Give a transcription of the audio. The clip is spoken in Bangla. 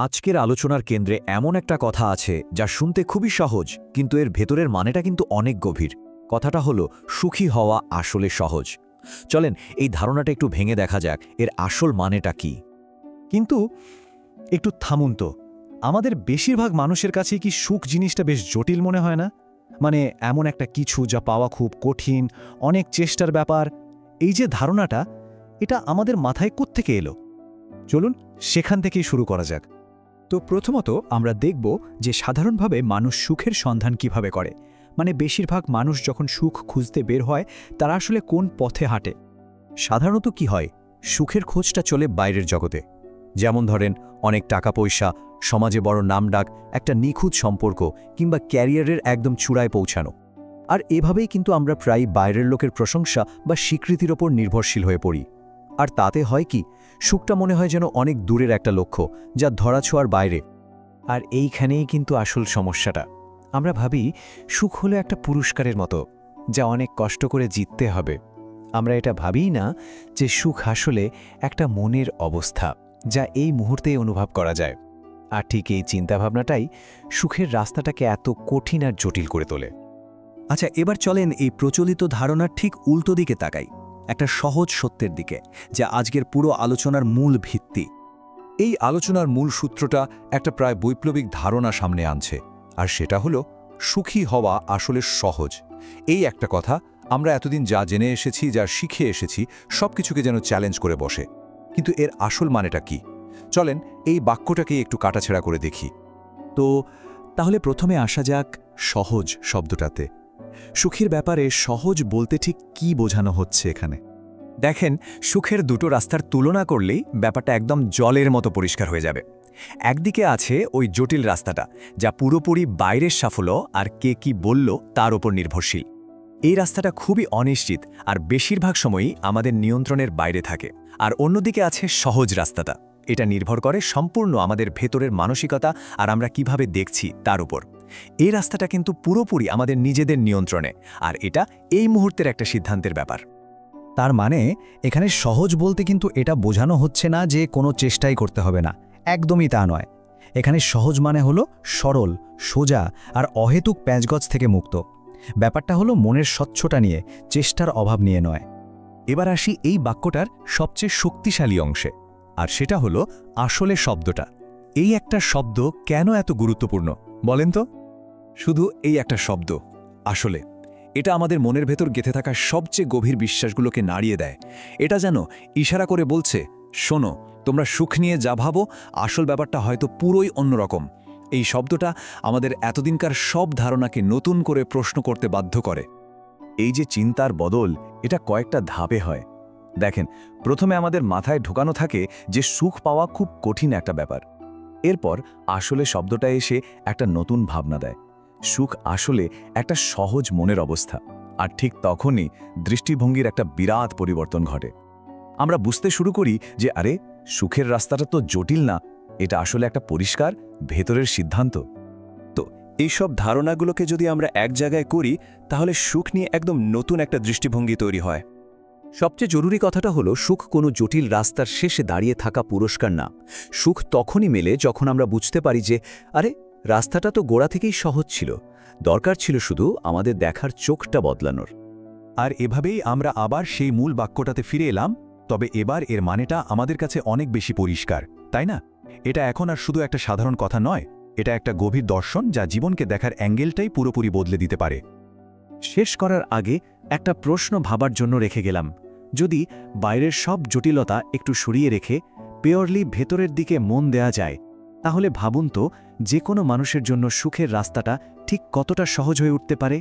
আজকের আলোচনার কেন্দ্রে এমন একটা কথা আছে যা শুনতে খুবই সহজ, কিন্তু এর ভেতরের মানেটা কিন্তু অনেক গভীর। কথাটা হলো, সুখী হওয়া আসলে সহজ। চলেন, এই ধারণাটা একটু ভেঙে দেখা যাক, এর আসল মানেটা কি? কিন্তু, একটু থামুন তো। আমাদের বেশিরভাগ মানুষের কাছে কি সুখ জিনিসটা বেশ জটিল মনে হয় না? মানে এমন একটা কিছু যা পাওয়া খুব কঠিন, অনেক চেষ্টার ব্যাপার। এই যে ধারণাটা, এটা আমাদের মাথায় কোত্থেকে এলো? চলুন, সেখান থেকেই শুরু করা যাক। তো প্রথমত আমরা দেখব যে সাধারণভাবে মানুষ সুখের সন্ধান কীভাবে করে। মানে বেশিরভাগ মানুষ যখন সুখ খুঁজতে বের হয়, তারা আসলে কোন পথে হাঁটে? সাধারণত কি হয়? সুখের খোঁজটা চলে বাইরের জগতে। যেমন ধরেন, অনেক টাকা পয়সা সমাজে বড় নামডাক, একটা নিখুঁত সম্পর্ক কিংবা ক্যারিয়ারের একদম চূড়ায় পৌঁছানো। আর এভাবেই কিন্তু আমরা প্রায় বাইরের লোকের প্রশংসা বা স্বীকৃতির ওপর নির্ভরশীল হয়ে পড়ি। আর তাতে হয় কি? সুখটা মনে হয় যেন অনেক দূরের একটা লক্ষ্য, যা ধরাছোঁয়ার বাইরে। আর এইখানেই কিন্তু আসল সমস্যাটা। আমরা ভাবি, সুখ হলো একটা পুরস্কারের মতো, যা অনেক কষ্ট করে জিততে হবে। আমরা এটা ভাবিই না যে সুখ আসলে একটা মনের অবস্থা, যা এই মুহূর্তেই অনুভব করা যায়। আর ঠিক এই চিন্তাভাবনাটাই সুখের রাস্তাটাকে এত কঠিন আর জটিল করে তোলে। আচ্ছা এবার চলেন এই প্রচলিত ধারণার ঠিক উল্টো দিকে তাকাই। একটা সহজ সত্যের দিকে, যা আজকের পুরো আলোচনার মূল ভিত্তি। এই আলোচনার মূল সূত্রটা একটা প্রায় বৈপ্লবিক ধারণা সামনে আনছে, আর সেটা হলো, সুখী হওয়া আসলে সহজ। এই একটা কথা, আমরা এতদিন যা জেনে এসেছি, যা শিখে এসেছি সব কিছুকে যেন চ্যালেঞ্জ করে বসে। কিন্তু এর আসল মানেটা কি? চলেন, এই বাক্যটাকেই একটু কাটাছেড়া করে দেখি। তো, তাহলে প্রথমে আসা যাক সহজ শব্দটাতে। সুখের ব্যাপারে সহজ বলতে ঠিক কি বোঝানো হচ্ছে এখানে? দেখেন, সুখের দুটো রাস্তার তুলনা করলেই ব্যাপারটা একদম জলের মতো পরিষ্কার হয়ে যাবে। একদিকে আছে ওই জটিল রাস্তাটা, যা পুরোপুরি বাইরের সাফল্য আর কে কি বলল তার ওপর নির্ভরশীল। এই রাস্তাটা খুবই অনিশ্চিত আর বেশিরভাগ সময়ই আমাদের নিয়ন্ত্রণের বাইরে থাকে। আর অন্যদিকে আছে সহজ রাস্তাটা। এটা নির্ভর করে সম্পূর্ণ আমাদের ভেতরের মানসিকতা আর আমরা কীভাবে দেখছি তার উপর। এই রাস্তাটা কিন্তু পুরোপুরি আমাদের নিজেদের নিয়ন্ত্রণে, আর এটা এই মুহূর্তের একটা সিদ্ধান্তের ব্যাপার। তার মানে এখানে সহজ বলতে কিন্তু এটা বোঝানো হচ্ছে না যে কোনো চেষ্টাই করতে হবে না। একদমই তা নয়। এখানে সহজ মানে হলো সরল, সোজা আর অহেতুক প্যাঁচগজ থেকে মুক্ত। ব্যাপারটা হলো মনের স্বচ্ছটা নিয়ে, চেষ্টার অভাব নিয়ে নয়। এবার আসি এই বাক্যটার সবচেয়ে শক্তিশালী অংশে। আর সেটা হলো আসলে শব্দটা। এই একটা শব্দ কেন এত গুরুত্বপূর্ণ, বলেন তো? শুধু এই একটা শব্দ, আসলে। এটা আমাদের মনের ভেতর গেঁথে থাকা সবচেয়ে গভীর বিশ্বাসগুলোকে নাড়িয়ে দেয়। এটা যেন ইশারা করে বলছে, শোনো, তোমরা সুখ নিয়ে যা ভাবো, আসল ব্যাপারটা হয়তো পুরোই অন্যরকম। এই শব্দটা আমাদের এতদিনকার সব ধারণাকে নতুন করে প্রশ্ন করতে বাধ্য করে। এই যে চিন্তার বদল, এটা কয়েকটা ধাপে হয়। দেখেন, প্রথমে আমাদের মাথায় ঢোকানো থাকে যে সুখ পাওয়া খুব কঠিন একটা ব্যাপার। এরপর আসলে শব্দটা এসে একটা নতুন ভাবনা দেয়। সুখ আসলে একটা সহজ মনের অবস্থা, আর ঠিক তখনই দৃষ্টিভঙ্গির একটা বিরাট পরিবর্তন ঘটে। আমরা বুঝতে শুরু করি যে, আরে, সুখের রাস্তাটা তো জটিল না, এটা আসলে একটা পরিষ্কার ভেতরের সিদ্ধান্ত। তো, এইসব ধারণাগুলোকে যদি আমরা এক জায়গায় করি, তাহলে সুখ নিয়ে একদম নতুন একটা দৃষ্টিভঙ্গি তৈরি হয়। সবচেয়ে জরুরি কথাটা হলো, সুখ কোনো জটিল রাস্তার শেষে দাঁড়িয়ে থাকা পুরস্কার না। সুখ তখনই মেলে যখন আমরা বুঝতে পারি যে, আরে, রাস্তাটা তো গোড়া থেকেই সহজ ছিল। দরকার ছিল শুধু আমাদের দেখার চোখটা বদলানোর। আর এভাবেই আমরা আবার সেই মূল বাক্যটাতে ফিরে এলাম, তবে এবার এর মানেটা আমাদের কাছে অনেক বেশি পরিষ্কার, তাই না? এটা এখন আর শুধু একটা সাধারণ কথা নয়, এটা একটা গভীর দর্শন যা জীবনকে দেখার অ্যাঙ্গেলটাই পুরোপুরি বদলে দিতে পারে। শেষ করার আগে একটা প্রশ্ন ভাবার জন্য রেখে গেলাম। যদি বাইরের সব জটিলতা একটু সরিয়ে রেখে পেয়রলি ভেতরের দিকে মন দেয়া যায়, তাহলে ভাবুন তো যে কোনো মানুষের জন্য সুখের রাস্তাটা ঠিক কতটা সহজ হয়ে উঠতে পারে।